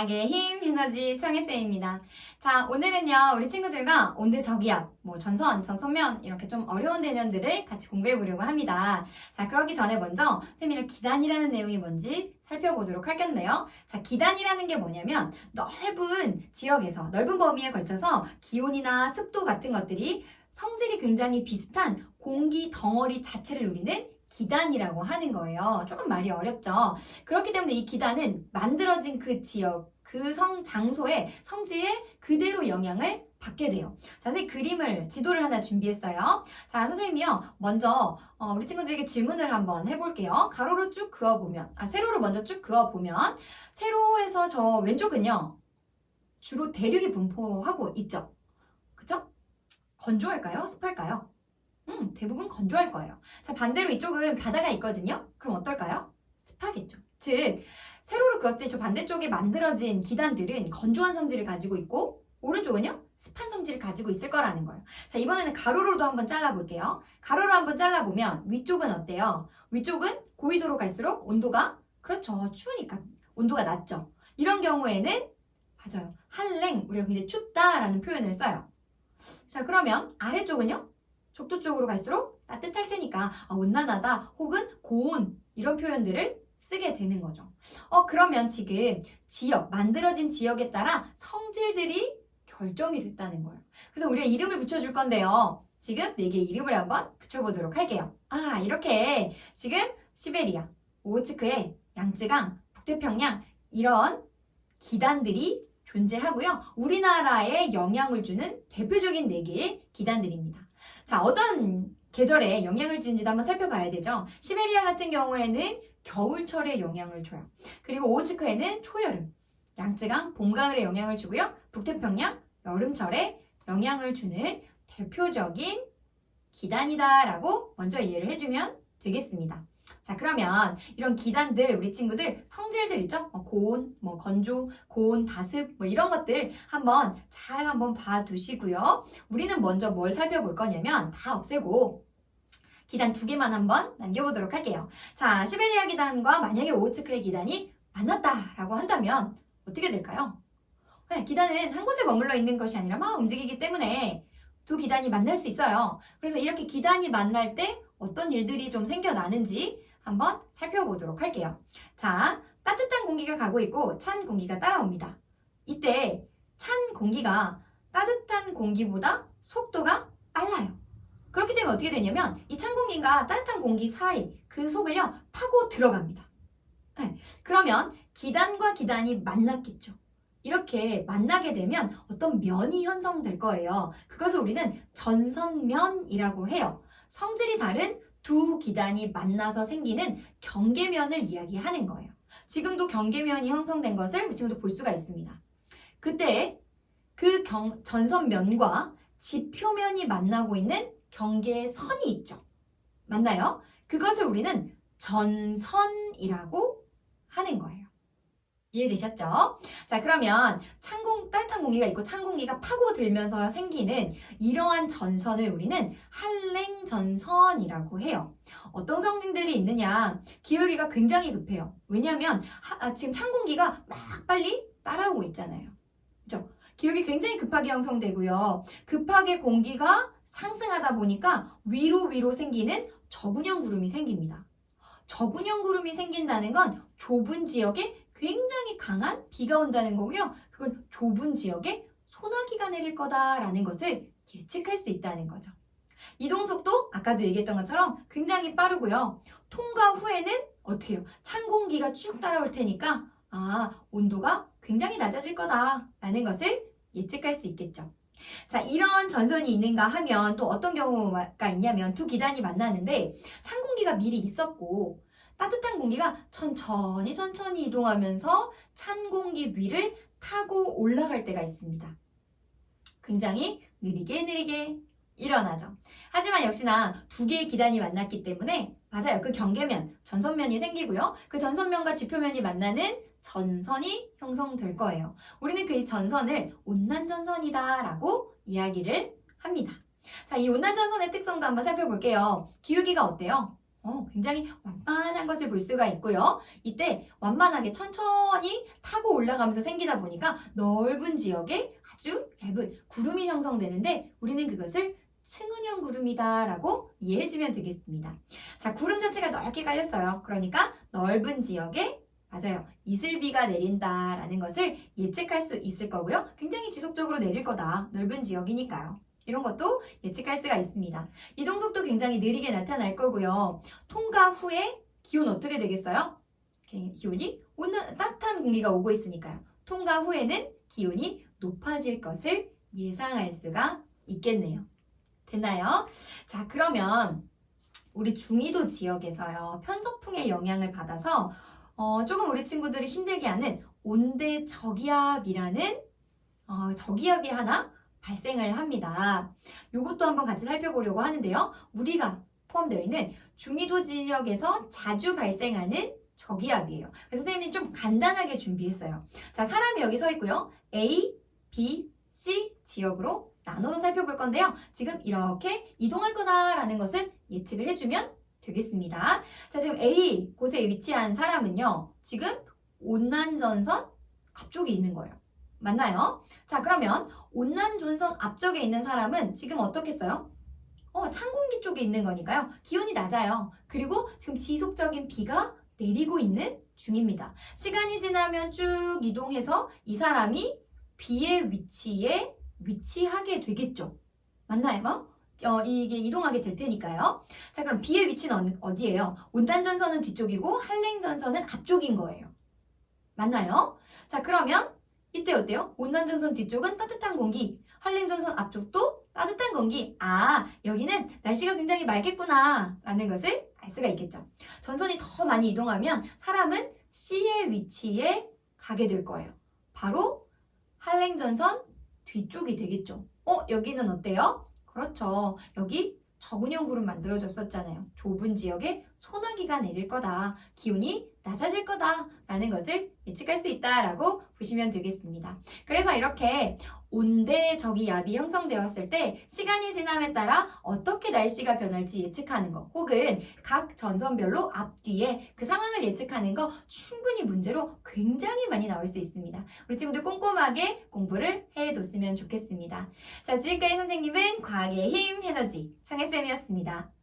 과학의 힘 에너지 청혜쌤입니다. 자, 오늘은요, 우리 친구들과 온대 저기압, 뭐 전선, 전선면 이렇게 좀 어려운 개념들을 같이 공부해 보려고 합니다. 자, 그러기 전에 먼저 쌤이랑 기단이라는 내용이 뭔지 살펴보도록 할 건데요. 자, 기단이라는 게 뭐냐면 넓은 지역에서, 넓은 범위에 걸쳐서 기온이나 습도 같은 것들이 성질이 굉장히 비슷한 공기 덩어리 자체를 우리는 기단이라고 하는 거예요. 조금 말이 어렵죠. 그렇기 때문에 이 기단은 만들어진 그 지역, 그 성, 장소의 성지에 그대로 영향을 받게 돼요. 자, 선생님 그림을, 지도를 하나 준비했어요. 자, 선생님이요. 먼저, 어, 우리 친구들에게 질문을 한번 해볼게요. 가로로 쭉 그어보면, 아, 세로로 먼저 쭉 그어보면, 세로에서 저 왼쪽은요. 주로 대륙이 분포하고 있죠. 그쵸? 건조할까요? 습할까요? 음, 대부분 건조할 거예요. 자, 반대로 이쪽은 바다가 있거든요? 그럼 어떨까요? 습하겠죠. 즉, 세로로 그었을 때 저 반대쪽에 만들어진 기단들은 건조한 성질을 가지고 있고, 오른쪽은요? 습한 성질을 가지고 있을 거라는 거예요. 자, 이번에는 가로로도 한번 잘라볼게요. 가로로 한번 잘라보면 위쪽은 어때요? 위쪽은 고위도로 갈수록 온도가, 그렇죠. 추우니까 온도가 낮죠. 이런 경우에는, 맞아요. 한랭, 우리가 굉장히 춥다라는 표현을 써요. 자, 그러면 아래쪽은요? 적도 쪽으로 갈수록 따뜻할 테니까 아, 온난하다 혹은 고온 이런 표현들을 쓰게 되는 거죠. 어 그러면 지금 지역 만들어진 지역에 따라 성질들이 결정이 됐다는 거예요. 그래서 우리가 이름을 붙여줄 건데요. 지금 네 개의 이름을 한번 붙여보도록 할게요. 아 이렇게 지금 시베리아, 오호츠크해, 양쯔강, 북태평양 이런 기단들이 존재하고요. 우리나라에 영향을 주는 대표적인 네 개의 기단들입니다. 자, 어떤 계절에 영향을 주는지도 한번 살펴봐야 되죠. 시베리아 같은 경우에는 겨울철에 영향을 줘요. 그리고 오호츠크에는 초여름, 양쯔강 봄, 가을에 영향을 주고요. 북태평양 여름철에 영향을 주는 대표적인 기단이다라고 먼저 이해를 해주면 되겠습니다. 자, 그러면 이런 기단들, 우리 친구들 성질들 있죠? 뭐 고온, 뭐 건조, 고온, 다습, 뭐 이런 것들 한번 잘 한번 봐두시고요. 우리는 먼저 뭘 살펴볼 거냐면 다 없애고 기단 두 개만 한번 남겨보도록 할게요. 자, 시베리아 기단과 만약에 오호츠크의 기단이 만났다라고 한다면 어떻게 될까요? 네, 기단은 한 곳에 머물러 있는 것이 아니라 막 움직이기 때문에 두 기단이 만날 수 있어요. 그래서 이렇게 기단이 만날 때 어떤 일들이 좀 생겨나는지 한번 살펴보도록 할게요. 자, 따뜻한 공기가 가고 있고 찬 공기가 따라옵니다. 이때 찬 공기가 따뜻한 공기보다 속도가 빨라요. 그렇기 때문에 어떻게 되냐면 이 찬 공기가 따뜻한 공기 사이 그 속을요 파고 들어갑니다. 네, 그러면 기단과 기단이 만났겠죠. 이렇게 만나게 되면 어떤 면이 형성될 거예요. 그것을 우리는 전선면이라고 해요. 성질이 다른 두 기단이 만나서 생기는 경계면을 이야기하는 거예요. 지금도 경계면이 형성된 것을 지금도 볼 수가 있습니다. 그때 그 경, 전선면과 지표면이 만나고 있는 경계선이 있죠. 맞나요? 그것을 우리는 전선이라고 하는 거예요. 이해되셨죠? 자, 그러면 찬 공, 따뜻한 공기가 있고 찬 공기가 파고들면서 생기는 이러한 전선을 우리는 한랭전선이라고 해요. 어떤 성질들이 있느냐? 기울기가 굉장히 급해요. 왜냐하면 하- 아, 지금 찬 공기가 막 빨리 따라오고 있잖아요. 그죠? 기울기 굉장히 급하게 형성되고요. 급하게 공기가 상승하다 보니까 위로 위로 생기는 저군형 구름이 생깁니다. 저군형 구름이 생긴다는 건 좁은 지역에 굉장히 강한 비가 온다는 거고요. 그건 좁은 지역에 소나기가 내릴 거다라는 것을 예측할 수 있다는 거죠. 이동 속도 아까도 얘기했던 것처럼 굉장히 빠르고요. 통과 후에는 어떻게 해요? 찬 공기가 쭉 따라올 테니까 아, 온도가 굉장히 낮아질 거다라는 것을 예측할 수 있겠죠. 자, 이런 전선이 있는가 하면 또 어떤 경우가 있냐면 두 기단이 만나는데 찬 공기가 미리 있었고 따뜻한 공기가 천천히 천천히 이동하면서 찬 공기 위를 타고 올라갈 때가 있습니다. 굉장히 느리게 느리게 일어나죠. 하지만 역시나 두 개의 기단이 만났기 때문에 맞아요. 그 경계면, 전선면이 생기고요. 그 전선면과 지표면이 만나는 전선이 형성될 거예요. 우리는 그 전선을 온난전선이다 라고 이야기를 합니다. 자, 이 온난전선의 특성도 한번 살펴볼게요. 기울기가 어때요? 어, 굉장히 완만한 것을 볼 수가 있고요. 이때 완만하게 천천히 타고 올라가면서 생기다 보니까 넓은 지역에 아주 얇은 구름이 형성되는데 우리는 그것을 층은형 구름이다라고 이해해주면 되겠습니다. 자, 구름 자체가 넓게 깔렸어요. 그러니까 넓은 지역에 맞아요. 이슬비가 내린다라는 것을 예측할 수 있을 거고요. 굉장히 지속적으로 내릴 거다. 넓은 지역이니까요. 이런 것도 예측할 수가 있습니다. 이동 속도 굉장히 느리게 나타날 거고요. 통과 후에 기온 어떻게 되겠어요? 기- 기온이 온난 따뜻한 공기가 오고 있으니까요. 통과 후에는 기온이 높아질 것을 예상할 수가 있겠네요. 됐나요? 자, 그러면 우리 중위도 지역에서요. 편서풍의 영향을 받아서 어, 조금 우리 친구들이 힘들게 하는 온대 저기압이라는 어, 저기압이 하나 발생을 합니다. 이것도 한번 같이 살펴보려고 하는데요. 우리가 포함되어 있는 중위도 지역에서 자주 발생하는 저기압이에요. 그래서 선생님이 좀 간단하게 준비했어요. 자, 사람이 여기 서 있고요. A, B, C 지역으로 나눠서 살펴볼 건데요. 지금 이렇게 이동할 거다라는 것은 예측을 해주면 되겠습니다. 자, 지금 A 곳에 위치한 사람은요. 지금 온난전선 앞쪽에 있는 거예요. 맞나요? 자, 그러면 온난전선 앞쪽에 있는 사람은 지금 어떻겠어요? 어, 찬 공기 쪽에 있는 거니까요. 기온이 낮아요. 그리고 지금 지속적인 비가 내리고 있는 중입니다. 시간이 지나면 쭉 이동해서 이 사람이 비의 위치에 위치하게 되겠죠. 맞나요? 어, 이게 이동하게 될 테니까요. 자, 그럼 비의 위치는 어- 어디예요? 온난전선은 뒤쪽이고 한랭전선은 앞쪽인 거예요. 맞나요? 자, 그러면 이때 어때요? 온난전선 뒤쪽은 따뜻한 공기, 한랭전선 앞쪽도 따뜻한 공기. 아, 여기는 날씨가 굉장히 맑겠구나. 라는 것을 알 수가 있겠죠. 전선이 더 많이 이동하면 사람은 C의 위치에 가게 될 거예요. 바로 한랭전선 뒤쪽이 되겠죠. 어, 여기는 어때요? 그렇죠. 여기 적은형 구름 만들어졌었잖아요. 좁은 지역에 소나기가 내릴 거다. 기온이 낮아질 거다. 라는 것을 예측할 수 있다라고 보시면 되겠습니다. 그래서 이렇게 온대 저기압이 형성되었을 때 시간이 지남에 따라 어떻게 날씨가 변할지 예측하는 거 혹은 각 전선별로 앞뒤에 그 상황을 예측하는 거 충분히 문제로 굉장히 많이 나올 수 있습니다. 우리 친구들 꼼꼼하게 공부를 해뒀으면 좋겠습니다. 자, 지금까지 선생님은 과학의 힘 에너지 청혜쌤이었습니다.